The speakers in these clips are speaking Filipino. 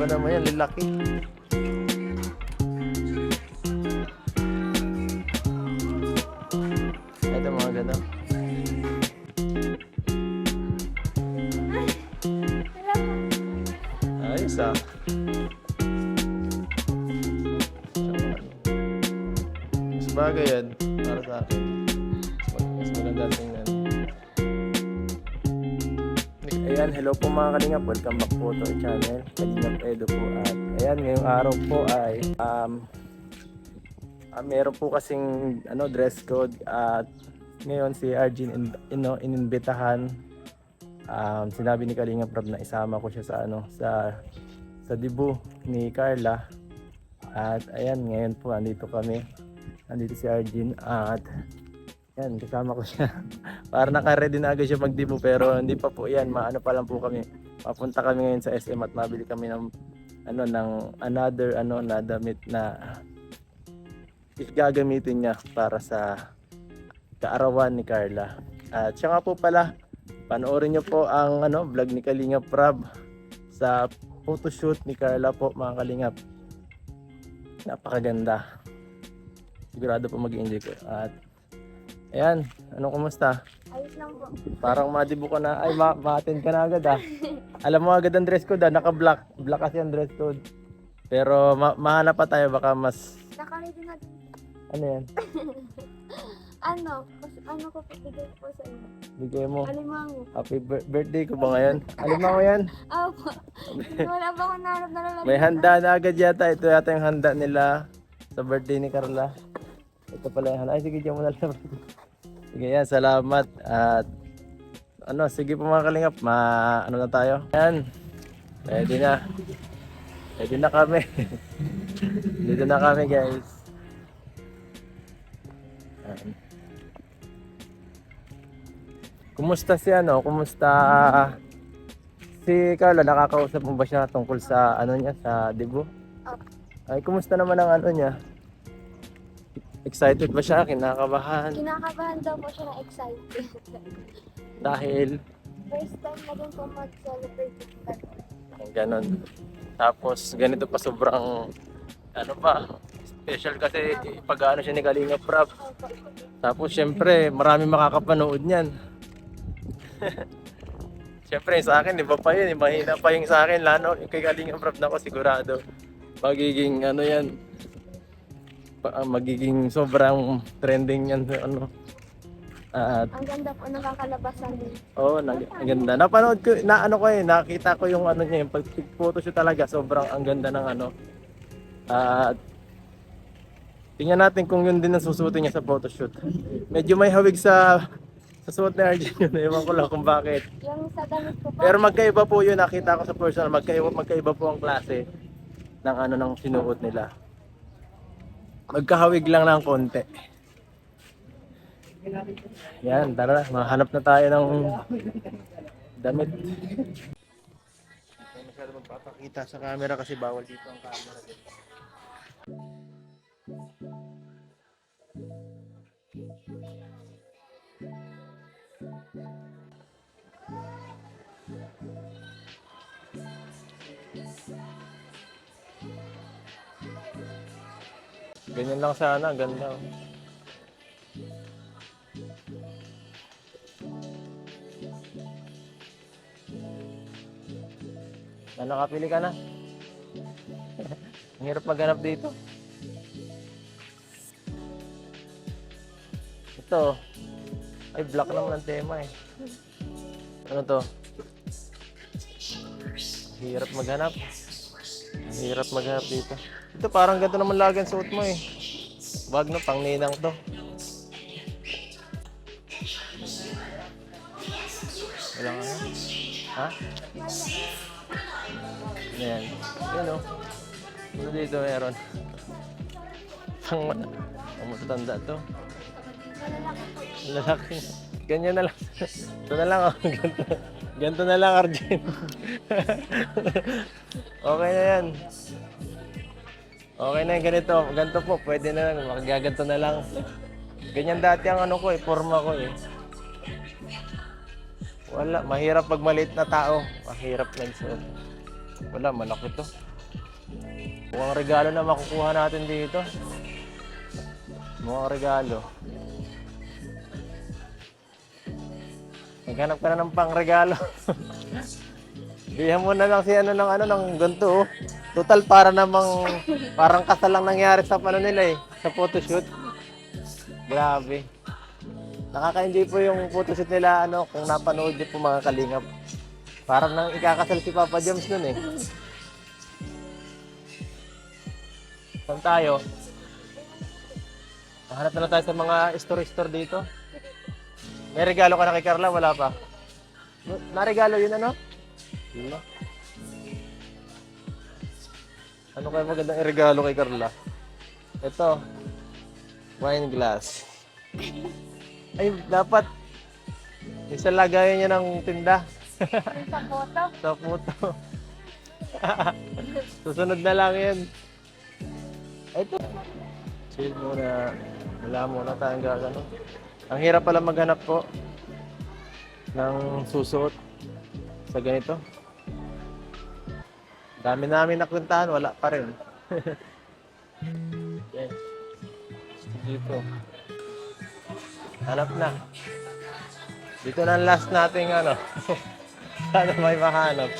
Iba naman yan, lalaki. Ito mga ganun. Ayos ah. Mas bagay yan para sa akin. Mas maganda hello po mga kalingap. Welcome back po to channel. Kalingap Edo po. At ayan, ngayong araw po ay um, ah, meron po kasing ano, dress code at ngayon si Arjun in, ino, inimbitahan um, sinabi ni Kalingap Rob na isama ko siya sa ano sa sa debut ni Carla at ayan ngayon po andito kami andito si Arjun at yan kasama ko siya. Para naka-ready na agad siya mag-debut pero hindi pa po. Yan maano pa lang po kami. Papunta kami ngayon sa SM at mabili kami ng ano ng another ano na damit na gagamitin niya para sa kaarawan ni Carla. At siya nga po pala panoorin niyo po ang ano vlog ni Kalingap Prab sa photoshoot ni Carla po mga Kalingap napakaganda. Sigurado po mag-enjoy ko at ayan ano kumusta Ayos lang po. parang madibo ka na ay ma ma-attend ka na agad ah alam mo agad ang dress code ah naka black kasi ang dress code pero ma mahanap pa tayo baka mas Nakaready na ano yan Ano? Ano ko bigay po sa inyo? bigay mo Alimango. happy bir- birthday ko ba ngayon alam mo yan Opo. Wala ba akong nahanap na lalaki? May handa na agad yata. Ito yata yung handa nila sa birthday ni Carla. Ito pala handa. Ay, sige, diyan mo na lang. Sige, yan. Salamat. At ano, sige po mga kalingap. Ma, ano na tayo? Yan. Ready na. Ready na kami. Dito na kami, guys. Yan. Kumusta si ano? Kumusta si Carla? Nakakausap mo ba siya tungkol sa ano niya sa debut? Opo. Ay, kumusta naman ang ano niya? Excited ba siya? Kinakabahan? Kinakabahan daw po siya na excited. Dahil First time na din po mag-celebrate God. ang ganon. Tapos ganito pa sobrang ano pa, special kasi pag ano siya ni Kalinga Prab. Opo. Tapos syempre, marami makakapanood niyan. syempre sa akin, iba pa yun, mahina pa yung sa akin, lalo yung kay Kalinga Prab na ako sigurado. Magiging ano yan, pa- ah, magiging sobrang trending yan sa ano. At Ang ganda po ng kakalabasan. Oo, oh, nag- ang ganda. Napanood ko, na ano ko eh, nakita ko yung ano niya, yung pag photoshoot talaga, sobrang ang ganda ng ano. At tingnan natin kung yun din ang susuotin niya sa photoshoot. Medyo may hawig sa sa suot ni Arjun yun. Ewan ko lang kung bakit. Yung sa damit ko po. Pero magkaiba po yun, nakita ko sa personal, magkaiba, magkaiba po ang klase ng ano ng sinuot nila. Magkahawig lang ng konti. Yan, tara, mahanap na tayo ng damit. Hindi masyado magpapakita sa camera kasi bawal dito ang camera. Ganyan lang sana, ganda. Na nakapili ka na? Ang hirap maghanap dito. Ito. Ay, black naman ang tema eh. Ano to? Hirap maghanap. Hirap maghanap dito. Ito parang ganito naman lagi ang suot mo eh. Wag na, pang ninang to. Wala nga. Ha? Ayan. Yan o. Ano dito meron? Pang ang matanda to. Lalaki. Ganyan na lang. Ito na lang. Oh. Ganto, ganto na lang, Arjen. okay na yan. Okay na ganito. Ganito po. Pwede na lang. Makagaganto na lang. Ganyan dati ang ano ko eh. Forma ko eh. Wala. Mahirap pag maliit na tao. Mahirap lang suot. Wala. Malaki to. Mukhang regalo na makukuha natin dito. Mukhang regalo. Naghanap ka na ng pang Bihan mo na lang si ano ng ano ng ganito. oh. Total para namang parang kasal lang nangyari sa ano nila eh, sa photoshoot. Grabe. Nakaka-enjoy po yung photoshoot nila ano kung napanood niyo po mga kalingap. Parang nang ikakasal si Papa James nun eh. Saan tayo? Hanap na tayo sa mga store-store dito. May regalo ka na kay Carla? Wala pa. Na-regalo yun ano? Wala. Ano kaya magandang regalo kay Carla? Ito. Wine glass. Ay, dapat. Isa lagayan niya ng tinda. Sa photo. Sa puto. Susunod na lang yan. Ito. Chill muna. Wala muna tayong gagano. Ang hirap pala maghanap po ng susuot sa ganito. Dami namin nakwentahan, wala pa rin. okay. Dito. Hanap na. Dito na ang last nating ano. Sana may mahanap.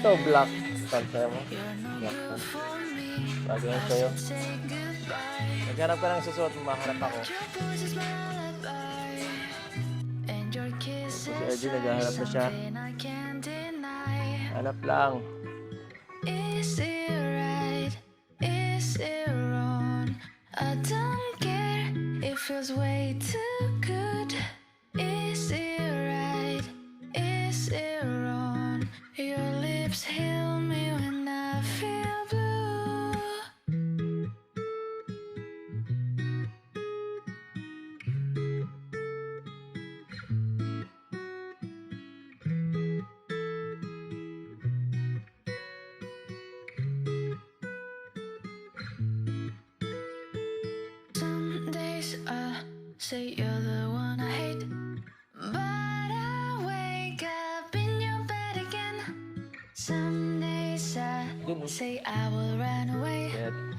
Ito, black. Pantay mo. Black. Bagay sa'yo. Naghanap ka ng susuot, mahanap ako. Si Ergie, naghahanap na siya. Hanap lang. Is it say you're the one I hate, but I wake up in your bed again. Some days I say I will run away,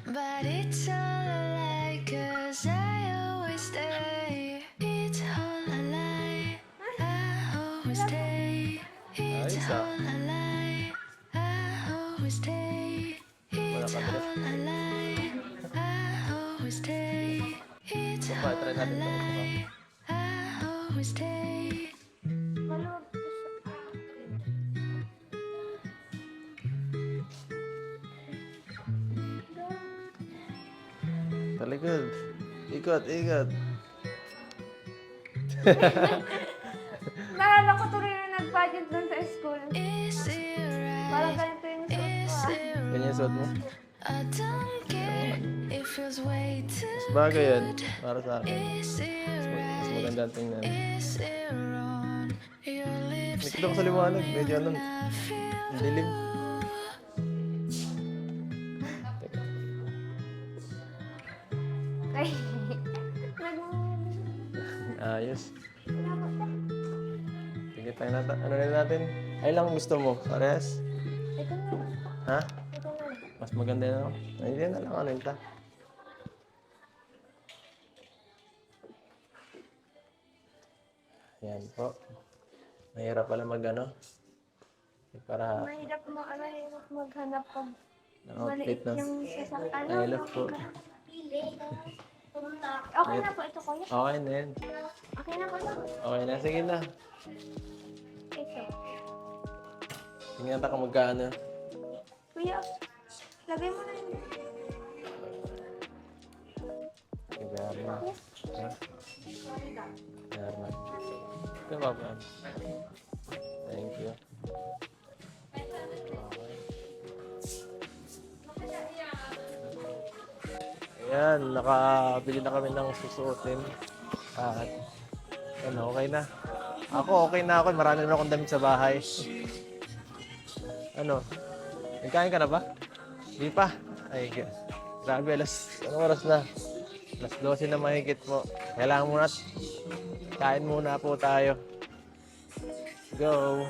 but it's all a lie, cause I always stay. It's all a lie, I always stay. It's all a lie, I always stay. It's all a lie, I always stay. All try natin ito. Talikod. Ikot, ikot. Naalala ko tuloy na nag-budget doon sa school. Parang ganito yung suot ko ah. Ganyan yung suot mo. Mas bagay yan. Para sa akin. Mas, mas maganda ang tingnan. Nakita ko sa liwanag. Medyo ano. Ang dilim. Nag- Ayos. Sige tayo natin. Ano na natin? Ay lang gusto mo. Na. Ha? Ito na. Mas maganda na ako. Ay, Hindi na lang ano yun ta. Yan po. Mahirap pala mag ano. Para Mahirap mo, ano, mahirap maghanap pag ng outfit maliit ng... yung sasakyan. I love po. Okay na po ito, kuya. Okay na yan. Okay na, kuya. Okay na. Sige na. Ito. Tingnan natin kung magkano. Kuya, lagay mo na yun. Sige, Arma. Ha? Arma. Ito ba ba? Thank you. Ayan, nakabili na kami ng susuotin. At, ano, okay na. Ako, okay na ako. Marami na akong damit sa bahay. Ano? Nagkain ka na ba? Di pa? Ay, gra- grabe, alas, anong oras na? Alas 12 na mahigit po. Kailangan muna, kain muna po tayo. Go!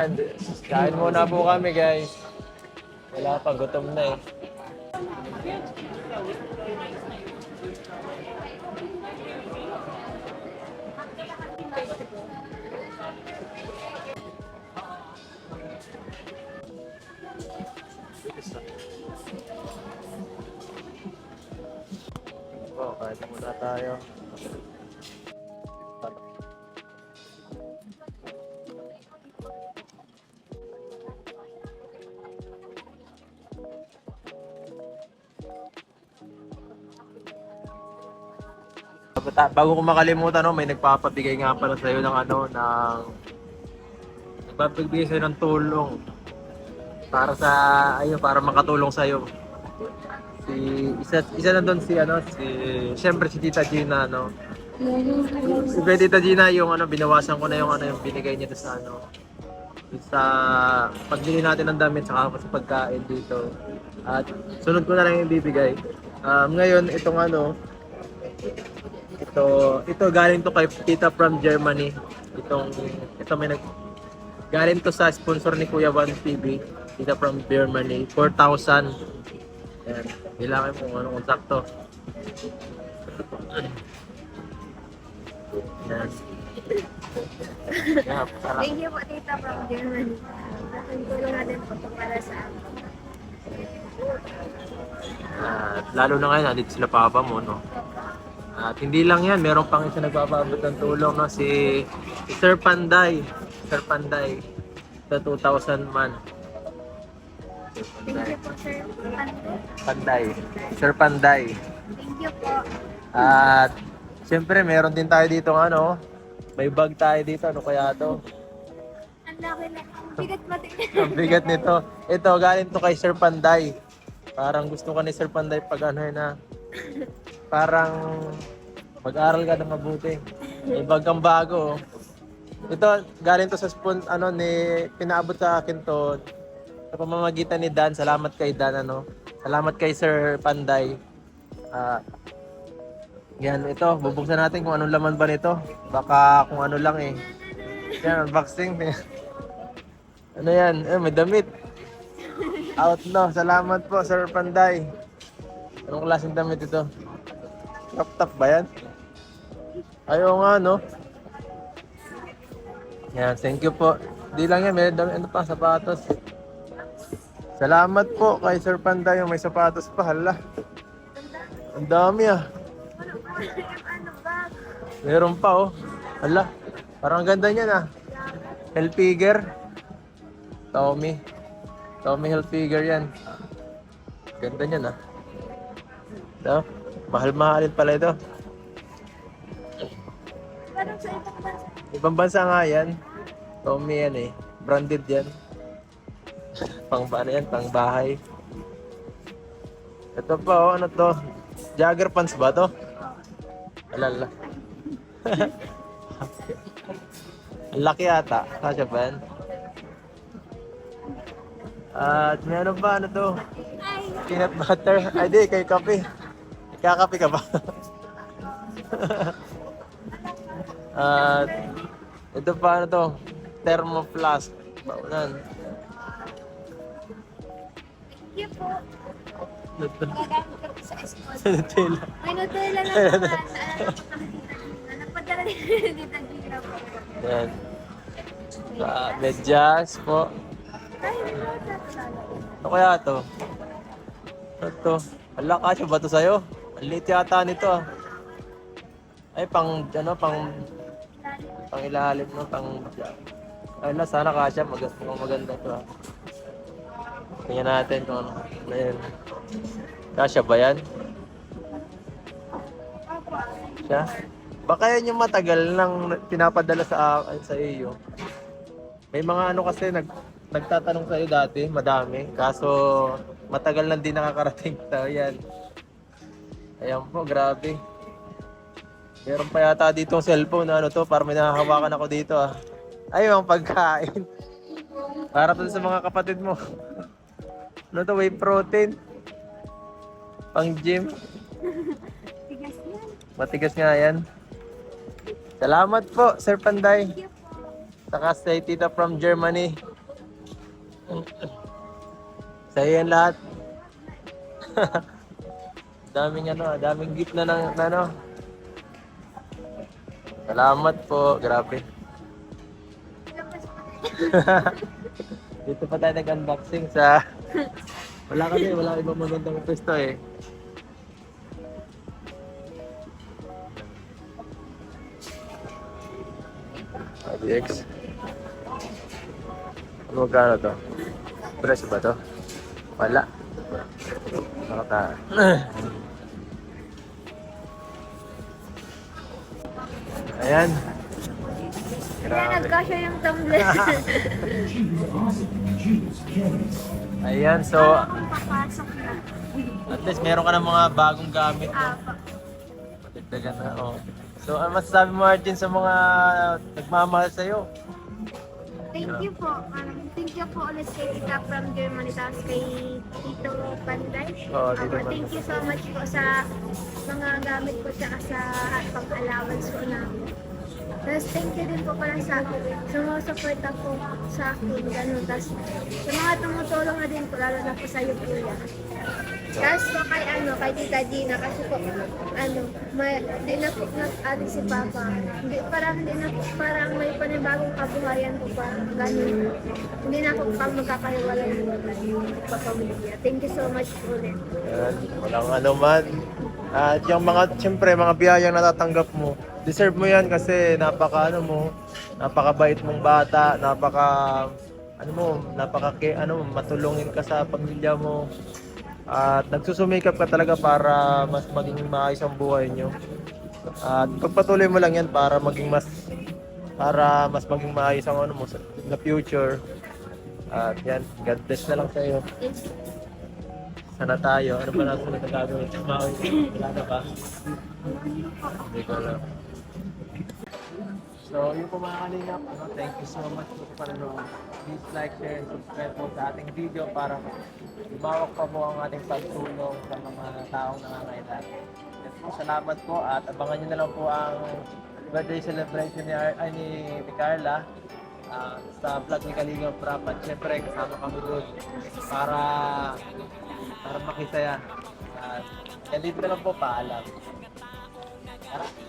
And, kain muna po kami guys. Wala pa, gutom na eh. Kain muna tayo. Bago ko makalimutan, no, may nagpapabigay nga pala sa'yo ng ano, ng... Nagpapabigay sa'yo ng tulong. Para sa, ayun, para makatulong sa'yo. Si, isa, isa na doon si, ano, si, siyempre si Tita Gina, no. Si kay Tita Gina, yung ano, binawasan ko na yung ano, yung binigay niya sa ano, sa pagbili natin ng damit saka sa pagkain dito. At sunod ko na lang yung bibigay. Um, ngayon, itong ano, ito, ito galing to kay Tita from Germany. Itong, ito may nag, galing to sa sponsor ni Kuya Juan TV. Tita from Germany. 4,000. Yan. Bilangin mo kung anong sakto. Yan. Yan, sarap. Thank you po, tita from Germany. Ang tulong natin po ito para sa amin. At lalo na ngayon, nandito sila papa mo, no? At hindi lang yan, meron pang isa nagpapaabot ng tulong, no? Si, si Sir Panday. Sir Panday. Sa 2,000 man. Sir Thank Panday. you po, sir. Panday. Sir Panday. Thank you po. At siyempre, meron din tayo dito ng ano, may bag tayo dito. Ano kaya to? Ang laki na. Ang bigat. Ang bigat nito. Ito, galing to kay Sir Panday. Parang gusto ka ni Sir Panday pag ano na, parang mag-aral ka na mabuti. May bag kang bago. oh. Ito, galing to sa spon, ano, ni, pinaabot sa akin to sa pamamagitan ni Dan. Salamat kay Dan, ano. Salamat kay Sir Panday. Ah, yan, ito, bubuksan natin kung anong laman ba nito. Baka kung ano lang eh. Yan, unboxing. ano yan? Eh, may damit. Out no. Salamat po, Sir Panday. Anong klaseng damit ito? Top top ba yan? Ayaw nga, no? Yan, thank you po. Di lang yan, may dami, ano pa, sapatos. Salamat po kay Sir Panday, may sapatos pa, hala. Ang dami ah. Meron pa oh. Hala, parang ang ganda niyan ah. Hilfiger. Tommy. Tommy Hilfiger yan. Ganda niyan ah. Ito, mahal-mahalin pala ito. Ibang bansa nga yan. Tommy yan eh. Branded yan. Pang ano yan, pang bahay. Ito pa oh, ano to? Jagger pants ba to? Alala. Ang laki ata. Kasya ba yan? At may ano ba? Ano to? Peanut butter. Ay di, kay kape. Kakape ka ba? At ito pa ano to? Thermoflask. Baunan. You po. Gagamit po sa school. Nutella. May Nutella na naman. Alam ko nakikita nila. Nagpadala din dito Gina po. Yan. Ah, medyas po. Ay, na. Ano kaya to? Ano to? Ala, kasya ba to sa'yo? Ang liit yata nito ah. Ay, pang, ano, pang, pang ilalim no, pang, ay na, sana kasya, mag maganda to ah. Tingnan natin kung ano. Ano yan? Kasya ba yan? Siya? Baka yan yung matagal nang pinapadala sa akin sa iyo. May mga ano kasi nag nagtatanong sa iyo dati, madami. Kaso matagal nang di nakakarating sa yan. Ayan po, grabe. Meron pa yata dito cellphone ano to, para may nakahawakan ako dito ah. Ay, ang pagkain. Para to sa mga kapatid mo. ano to, whey protein. Pang gym. Tigas yan. Matigas nga yan. Salamat po, Sir Panday. Thank you po. Saka stay tita from Germany. Sa'yo yan lahat. daming ano, daming gift na ng ano. Salamat po, grabe. Dito pa tayo nag-unboxing sa... Wala kasi, wala ibang magandang pwesto eh. RDX. Ano magkano to? Presyo ba to? Wala. Nakata. Ayan. Kaya nagkasya yung tumbler. Ayan, so papasok na. at least meron ka ng mga bagong gamit. no? Dagdagan na, oh. So, ano masasabi mo, Martin, sa mga nagmamahal sa'yo? Thank you po. Um, thank you po ulit kay Tita from Germany tapos kay Tito Panday. Oo, Tito Panday. thank you so much po sa mga gamit ko tsaka sa pang-allowance ko namin. Tapos thank you din po pala sa sumusuporta po sa akin. Ganun. Tapos sa mga tumutulong na din po, lalo na po sa iyo, Kuya. Tapos po kay ano, kay Tita Gina kasi po, ano, may, di na po nag-ano si Papa. Hindi, parang hindi na po, parang may panibagong kabuhayan po pa. Ganun. Hindi na po pa magkakahiwalay ng pamilya. Thank you so much po ulit. Ayan, walang ano man. At yung mga, siyempre, mga biyayang natatanggap mo, deserve mo yan kasi napaka, ano mo, napakabait mong bata, napaka, ano mo, napaka, ano, matulungin ka sa pamilya mo. At nagsusumikap ka talaga para mas maging maayos ang buhay nyo. At pagpatuloy mo lang yan para maging mas, para mas maging maayos ang ano mo sa the future. At yan, God bless na lang sa'yo. Sana tayo. Ano ba na sunod na gagawin? Wala na ba? Hindi ko alam. So, yung po mga kalingap, ano, thank you so much po sa panonood. Please like, share, and subscribe po sa ating video para lumawak pa po ang ating pagtulong sa mga taong nangangailangan. Yes po, salamat po at abangan nyo na lang po ang birthday celebration ni, Ar- ay, ni, ni Carla ah, sa vlog ni Kalinga Prap at syempre kasama kami doon para para makisaya. At yan dito na lang po, paalam. Tara.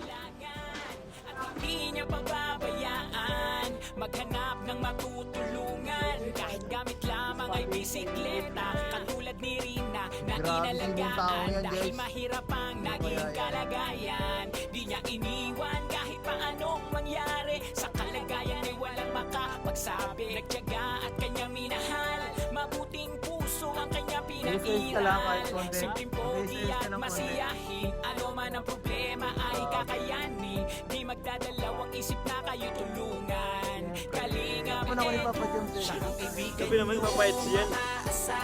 Maghanap ng matutulungan. Kahit gamit lamang ay bisikleta Katulad ni Rina na inalagaan Dahil mahirap ang naging kalagayan. Di niya iniwan kahit pa anong mangyari. Sa kalagayan ay walang makapagsabi. Nagtyaga at kanya minahal. Mabuting puso ang kanya Research ka lang kahit pinairal konti. Simpleng pogi Research ka at ng konti. masiyahin. Ano man ang problema Sabi naman papayat siya.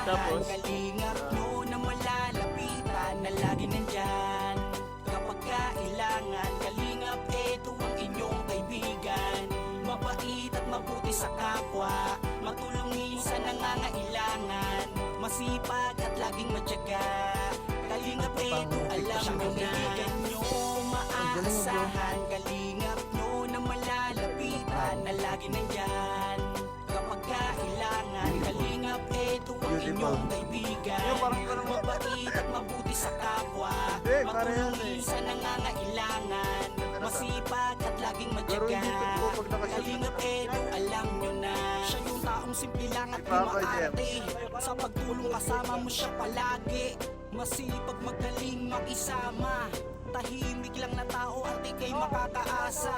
Tapos? Kalingap nyo na malalapitan na lagi nandyan Kapag kailangan Kalingap eto ang inyong kaibigan Mabait at mabuti sa kapwa Matulungin sa nangangailangan Masipag at laging matyaga Kalingap eto alam nyo na nyo Maaasahan Kalingap nyo na malalapitan Na lagi nandyan kailangan. Kalingap eto ang inyong kaibigan. Mabait at mabuti sa kapwa. Matulungin sa nangangailangan. Masipag at laging matyaga Kalingap eto alam nyo na. Siya yung taong simple lang at di maarte Sa pagtulong kasama mo siya palagi. Masipag magaling makisama. Tahimik lang na tao at ikay makakaasa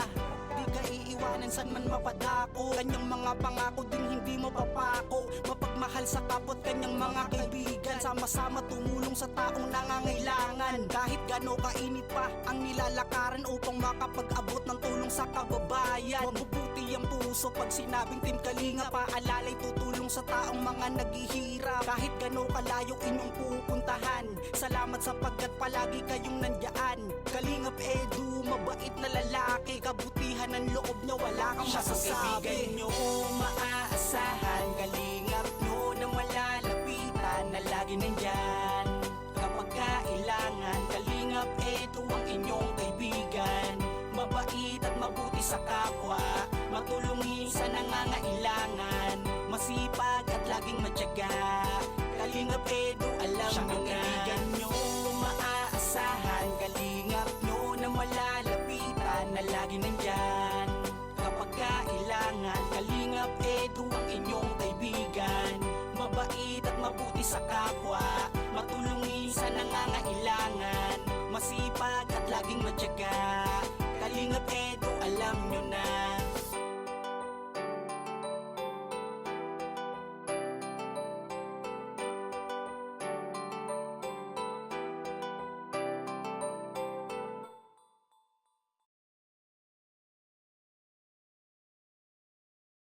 Ka iiwanan san man mapadako. Kanyang mga pangako din hindi mo papako Mapagmahal sa kapot kanyang mga kaibigan. Sama-sama tumulong sa taong nangangailangan. Kahit gano kainit pa ang nilalakaran Upang makapag-abot ng tulong sa kababayan. ang puso pag sinabing Team Kalinga Paalalay tutulong sa taong mga naghihirap. Kahit gano kalayo inyong pupuntahan Salamat sapagkat palagi kayong nandyan Kalingap Edu, mabait na lalaki Kabutihan ng loob niya, wala kang Siya masasabi. Siya nyo maaasahan Kalingap nyo na malalapitan Na lagi nandyan. Kapag kailangan Kalingap Edu ang inyong kaibigan. Mabait at mabuti sa kapwa sa nangangailangan. Masipag at laging matyaga. Kalingap Edu, alam Siyang mo na. kaibigan nyo, maaasahan. Kalingap nyo na malalapitan na lagi nandyan. Kapag kailangan, Kalingap Edu ang inyong kaibigan. Mabait at mabuti sa kapwa. Matulungin sa nangangailangan. Masipag at laging matyaga.